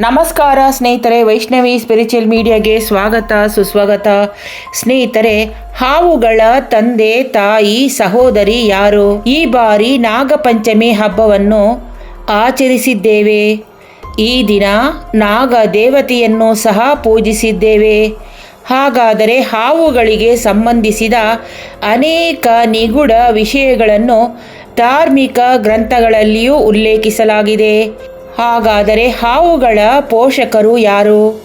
ನಮಸ್ಕಾರ ಸ್ನೇಹಿತರೆ, ವೈಷ್ಣವಿ ಸ್ಪಿರಿಚುವಲ್ ಮೀಡಿಯಾಗೆ ಸ್ವಾಗತ, ಸುಸ್ವಾಗತ. ಸ್ನೇಹಿತರೆ, ಹಾವುಗಳ ತಂದೆ, ತಾಯಿ, ಸಹೋದರಿ ಯಾರು? ಈ ಬಾರಿ ನಾಗಪಂಚಮಿ ಹಬ್ಬವನ್ನು ಆಚರಿಸಿದ್ದೇವೆ. ಈ ದಿನ ನಾಗ ದೇವತೆಯನ್ನು ಸಹ ಪೂಜಿಸಿದ್ದೇವೆ. ಹಾಗಾದರೆ ಹಾವುಗಳಿಗೆ ಸಂಬಂಧಿಸಿದ ಅನೇಕ ನಿಗೂಢ ವಿಷಯಗಳನ್ನು ಧಾರ್ಮಿಕ ಗ್ರಂಥಗಳಲ್ಲಿಯೂ ಉಲ್ಲೇಖಿಸಲಾಗಿದೆ. ಹಾಗಾದರೆ ಹಾವುಗಳ ಪೋಷಕರು ಯಾರು?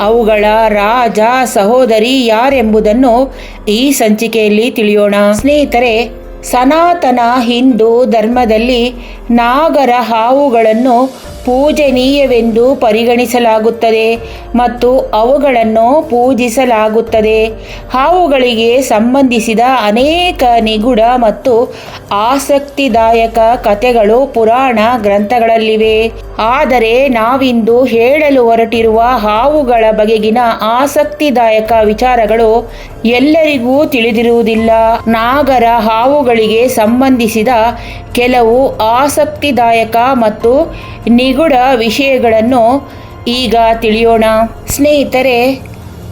ಅವುಗಳ ರಾಜ ಸಹೋದರಿ ಯಾರೆಂಬುದನ್ನು ಈ ಸಂಚಿಕೆಯಲ್ಲಿ ತಿಳಿಯೋಣ. ಸ್ನೇಹಿತರೆ, ಸನಾತನ ಹಿಂದೂ ಧರ್ಮದಲ್ಲಿ ನಾಗರ ಹಾವುಗಳನ್ನು ಪೂಜನೀಯವೆಂದು ಪರಿಗಣಿಸಲಾಗುತ್ತದೆ ಮತ್ತು ಅವುಗಳನ್ನು ಪೂಜಿಸಲಾಗುತ್ತದೆ. ಹಾವುಗಳಿಗೆ ಸಂಬಂಧಿಸಿದ ಅನೇಕ ನಿಗೂಢ ಮತ್ತು ಆಸಕ್ತಿದಾಯಕ ಕಥೆಗಳು ಪುರಾಣ ಗ್ರಂಥಗಳಲ್ಲಿವೆ. ಆದರೆ ನಾವಿಂದು ಹೇಳಲು ಹೊರಟಿರುವ ಹಾವುಗಳ ಬಗೆಗಿನ ಆಸಕ್ತಿದಾಯಕ ವಿಚಾರಗಳು ಎಲ್ಲರಿಗೂ ತಿಳಿದಿರುವುದಿಲ್ಲ. ನಾಗರ ಹಾವುಗಳಿಗೆ ಸಂಬಂಧಿಸಿದ ಕೆಲವು ಆಸಕ್ತಿದಾಯಕ ಮತ್ತು ನಿಗೂಢ ವಿಷಯಗಳನ್ನು ಈಗ ತಿಳಿಯೋಣ. ಸ್ನೇಹಿತರೆ,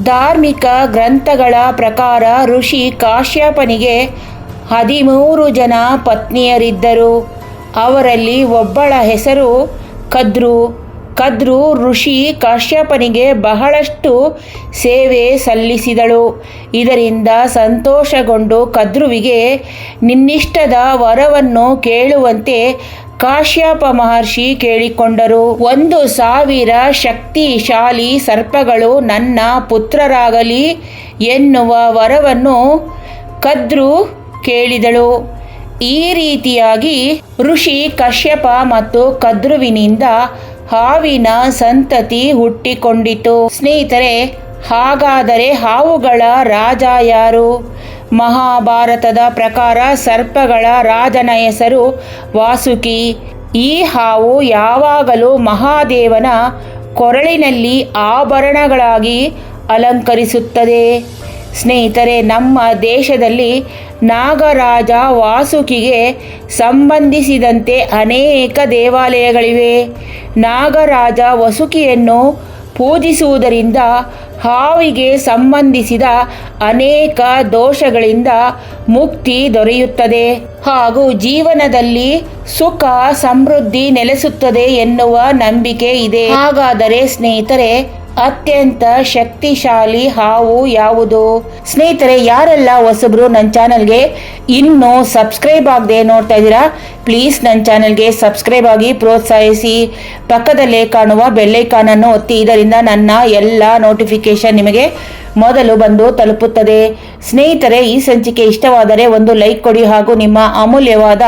ಧಾರ್ಮಿಕ ಗ್ರಂಥಗಳ ಪ್ರಕಾರ ಋಷಿ ಕಾಶ್ಯಪನಿಗೆ ಹದಿಮೂರು ಜನ ಪತ್ನಿಯರಿದ್ದರು. ಅವರಲ್ಲಿ ಒಬ್ಬಳ ಹೆಸರು ಕದ್ರು. ಕದ್ರು ಋಷಿ ಕಾಶ್ಯಪನಿಗೆ ಬಹಳಷ್ಟು ಸೇವೆ ಸಲ್ಲಿಸಿದಳು. ಇದರಿಂದ ಸಂತೋಷಗೊಂಡು ಕದ್ರುವಿಗೆ ನಿನ್ನಿಷ್ಟದ ವರವನ್ನು ಕೇಳುವಂತೆ ಕಾಶ್ಯಪ ಮಹರ್ಷಿ ಕೇಳಿಕೊಂಡರು, ಒಂದು ಸಾವಿರ ಶಕ್ತಿಶಾಲಿ ಸರ್ಪಗಳು ನನ್ನ ಪುತ್ರರಾಗಲಿ ಎನ್ನುವ ವರವನ್ನು ಕದ್ರು ಕೇಳಿದಳು. ಈ ರೀತಿಯಾಗಿ ಋಷಿ ಕಶ್ಯಪ ಮತ್ತು ಕದ್ರುವಿನಿಂದ ಹಾವಿನ ಸಂತತಿ ಹುಟ್ಟಿಕೊಂಡಿತು. ಸ್ನೇಹಿತರೆ, ಹಾಗಾದರೆ ಹಾವುಗಳ ರಾಜ ಯಾರು? ಮಹಾಭಾರತದ ಪ್ರಕಾರ ಸರ್ಪಗಳ ರಾಜನ ಹೆಸರು ವಾಸುಕಿ. ಈ ಹಾವು ಯಾವಾಗಲೂ ಮಹಾದೇವನ ಕೊರಳಿನಲ್ಲಿ ಆಭರಣಗಳಾಗಿ ಅಲಂಕರಿಸುತ್ತದೆ. ಸ್ನೇಹಿತರೆ, ನಮ್ಮ ದೇಶದಲ್ಲಿ ನಾಗರಾಜ ವಾಸುಕಿಗೆ ಸಂಬಂಧಿಸಿದಂತೆ ಅನೇಕ ದೇವಾಲಯಗಳಿವೆ. ನಾಗರಾಜ ವಸುಕಿಯನ್ನು ಪೂಜಿಸುವುದರಿಂದ ಹಾವಿಗೆ ಸಂಬಂಧಿಸಿದ ಅನೇಕ ದೋಷಗಳಿಂದ ಮುಕ್ತಿ ದೊರೆಯುತ್ತದೆ ಹಾಗೂ ಜೀವನದಲ್ಲಿ ಸುಖ, ಸಮೃದ್ಧಿ ನೆಲೆಸುತ್ತದೆ ಎನ್ನುವ ನಂಬಿಕೆ ಇದೆ. ಹಾಗಾದರೆ ಸ್ನೇಹಿತರೆ ಅತ್ಯಂತ ಶಕ್ತಿಶಾಲಿ ಹಾವು ಯಾವುದು? ಸ್ನೇಹಿತರೆ, ಯಾರೆಲ್ಲ ಹೊಸಬ್ರು ನನ್ನ ಚಾನಲ್ಗೆ ಇನ್ನೂ ಸಬ್ಸ್ಕ್ರೈಬ್ ಆಗದೆ ನೋಡ್ತಾ ಇದ್ದೀರಾ, ಪ್ಲೀಸ್ ನನ್ನ ಚಾನಲ್ಗೆ ಸಬ್ಸ್ಕ್ರೈಬ್ ಆಗಿ ಪ್ರೋತ್ಸಾಹಿಸಿ. ಪಕ್ಕದಲ್ಲೇ ಕಾಣುವ ಬೆಲ್ಲೈಕಾನನ್ನು ಒತ್ತಿ, ಇದರಿಂದ ನನ್ನ ಎಲ್ಲ ನೋಟಿಫಿಕೇಶನ್ ನಿಮಗೆ ಮೊದಲು ಬಂದು ತಲುಪುತ್ತದೆ. ಸ್ನೇಹಿತರೆ, ಈ ಸಂಚಿಕೆ ಇಷ್ಟವಾದರೆ ಒಂದು ಲೈಕ್ ಕೊಡಿ ಹಾಗೂ ನಿಮ್ಮ ಅಮೂಲ್ಯವಾದ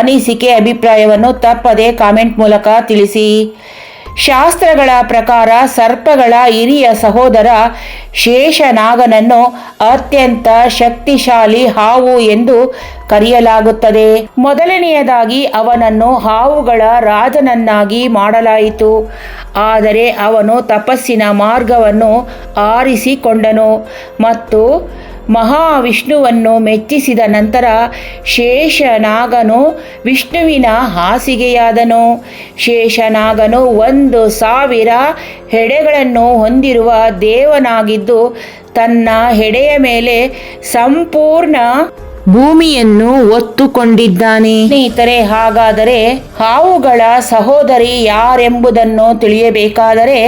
ಅನಿಸಿಕೆ, ಅಭಿಪ್ರಾಯವನ್ನು ತಪ್ಪದೆ ಕಾಮೆಂಟ್ ಮೂಲಕ ತಿಳಿಸಿ. ಶಾಸ್ತ್ರಗಳ ಪ್ರಕಾರ ಸರ್ಪಗಳ ಹಿರಿಯ ಸಹೋದರ ಶೇಷನಾಗನನ್ನು ಅತ್ಯಂತ ಶಕ್ತಿಶಾಲಿ ಹಾವು ಎಂದು ಕರೆಯಲಾಗುತ್ತದೆ. ಮೊದಲನೆಯದಾಗಿ ಅವನನ್ನು ಹಾವುಗಳ ರಾಜನನ್ನಾಗಿ ಮಾಡಲಾಯಿತು. ಆದರೆ ಅವನು ತಪಸ್ಸಿನ ಮಾರ್ಗವನ್ನು ಆರಿಸಿಕೊಂಡನು ಮತ್ತು ಮಹಾವಿಷ್ಣುವನ್ನು ಮೆಚ್ಚಿಸಿದ ನಂತರ ಶೇಷನಾಗನು ವಿಷ್ಣುವಿನ ಹಾಸಿಗೆಯಾದನು. ಶೇಷನಾಗನು ಒಂದು ಸಾವಿರ ಹೆಡೆಗಳನ್ನು ಹೊಂದಿರುವ ದೇವನಾಗಿದ್ದು ತನ್ನ ಹೆಡೆಯ ಮೇಲೆ ಸಂಪೂರ್ಣ ಭೂಮಿಯನ್ನು ಒತ್ತುಕೊಂಡಿದ್ದಾನೆ. ಸ್ನೇಹಿತರೆ, ಹಾಗಾದರೆ ಹಾವುಗಳ ಸಹೋದರಿ ಯಾರೆಂಬುದನ್ನು ತಿಳಿಯಬೇಕಾದರೆ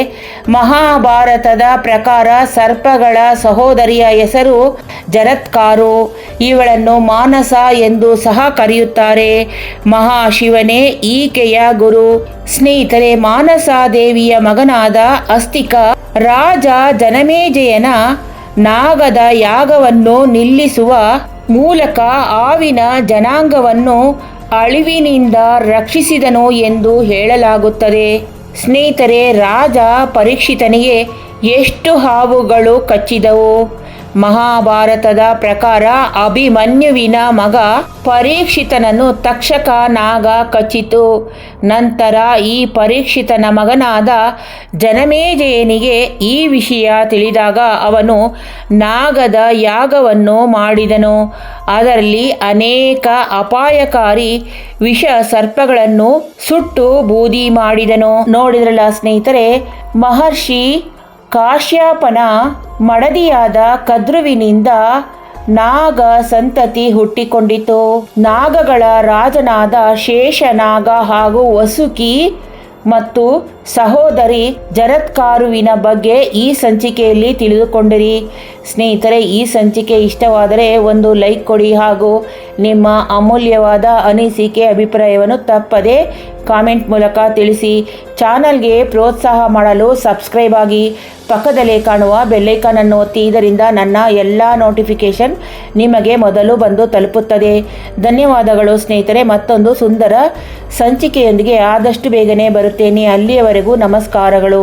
ಮಹಾಭಾರತದ ಪ್ರಕಾರ ಸರ್ಪಗಳ ಸಹೋದರಿಯ ಹೆಸರು ಜರತ್ಕಾರು ಇವಳನ್ನು ಮಾನಸ ಎಂದು ಸಹ ಕರೆಯುತ್ತಾರೆ. ಮಹಾಶಿವನೇ, ಈಕೆಯ ಗುರು. ಸ್ನೇಹಿತರೆ, ಮಾನಸ ದೇವಿಯ ಮಗನಾದ ಅಸ್ತಿಕ ರಾಜ ಜನಮೇಜಯನ ನಾಗದ ಯಾಗವನ್ನು ನಿಲ್ಲಿಸುವ ಮೂಲಕ ಆವಿನ ಜನಾಂಗವನ್ನು ಅಳಿವಿನಿಂದ ರಕ್ಷಿಸಿದನು ಎಂದು ಹೇಳಲಾಗುತ್ತದೆ. ಸ್ನೇಹಿತರೆ ರಾಜ ಪರೀಕ್ಷಿತನಿಗೆ ಎಷ್ಟು ಹಾವುಗಳು ಕಚ್ಚಿದವು? ಮಹಾಭಾರತದ ಪ್ರಕಾರ ಅಭಿಮನ್ಯುವಿನ ಮಗ ಪರೀಕ್ಷಿತನನ್ನು ತಕ್ಷಕ ನಾಗ ಕಚ್ಚಿತು. ನಂತರ ಈ ಪರೀಕ್ಷಿತನ ಮಗನಾದ ಜನಮೇಜಯನಿಗೆ ಈ ವಿಷಯ ತಿಳಿದಾಗ ಅವನು ನಾಗದ ಯಾಗವನ್ನು ಮಾಡಿದನು. ಅದರಲ್ಲಿ ಅನೇಕ ಅಪಾಯಕಾರಿ ವಿಷ ಸರ್ಪಗಳನ್ನು ಸುಟ್ಟು ಬೂದಿ ಮಾಡಿದನು. ನೋಡಿದ್ರಲ್ಲ ಸ್ನೇಹಿತರೆ, ಮಹರ್ಷಿ ಕಾಶ್ಯಪನ ಮಡದಿಯಾದ ಕದ್ರುವಿನಿಂದ ನಾಗ ಸಂತತಿ ಹುಟ್ಟಿಕೊಂಡಿತು. ನಾಗಗಳ ರಾಜನಾದ ಶೇಷನಾಗ ಹಾಗೂ ವಸುಕಿ ಮತ್ತು ಸಹೋದರಿ ಜರತ್ಕಾರುವಿನ ಬಗ್ಗೆ ಈ ಸಂಚಿಕೆಯಲ್ಲಿ ತಿಳಿದುಕೊಂಡಿರಿ. ಸ್ನೇಹಿತರೆ, ಈ ಸಂಚಿಕೆ ಇಷ್ಟವಾದರೆ ಒಂದು ಲೈಕ್ ಕೊಡಿ ಹಾಗೂ ನಿಮ್ಮ ಅಮೂಲ್ಯವಾದ ಅನಿಸಿಕೆ ಅಭಿಪ್ರಾಯವನ್ನು ತಪ್ಪದೆ ಕಾಮೆಂಟ್ ಮೂಲಕ ತಿಳಿಸಿ. ಚಾನಲ್ಗೆ ಪ್ರೋತ್ಸಾಹ ಮಾಡಲು ಸಬ್ಸ್ಕ್ರೈಬ್ ಆಗಿ ಪಕ್ಕದಲ್ಲೇ ಕಾಣುವ ಬೆಲ್ಲೈಕನನ್ನು ಒತ್ತಿ. ಇದರಿಂದ ನನ್ನ ಎಲ್ಲ ನೋಟಿಫಿಕೇಷನ್ ನಿಮಗೆ ಮೊದಲು ಬಂದು ತಲುಪುತ್ತದೆ. ಧನ್ಯವಾದಗಳು ಸ್ನೇಹಿತರೆ. ಮತ್ತೊಂದು ಸುಂದರ ಸಂಚಿಕೆಯೊಂದಿಗೆ ಆದಷ್ಟು ಬೇಗನೆ ಬರುತ್ತೇನೆ. ಅಲ್ಲಿಯವರೆಗೂ ನಮಸ್ಕಾರಗಳು.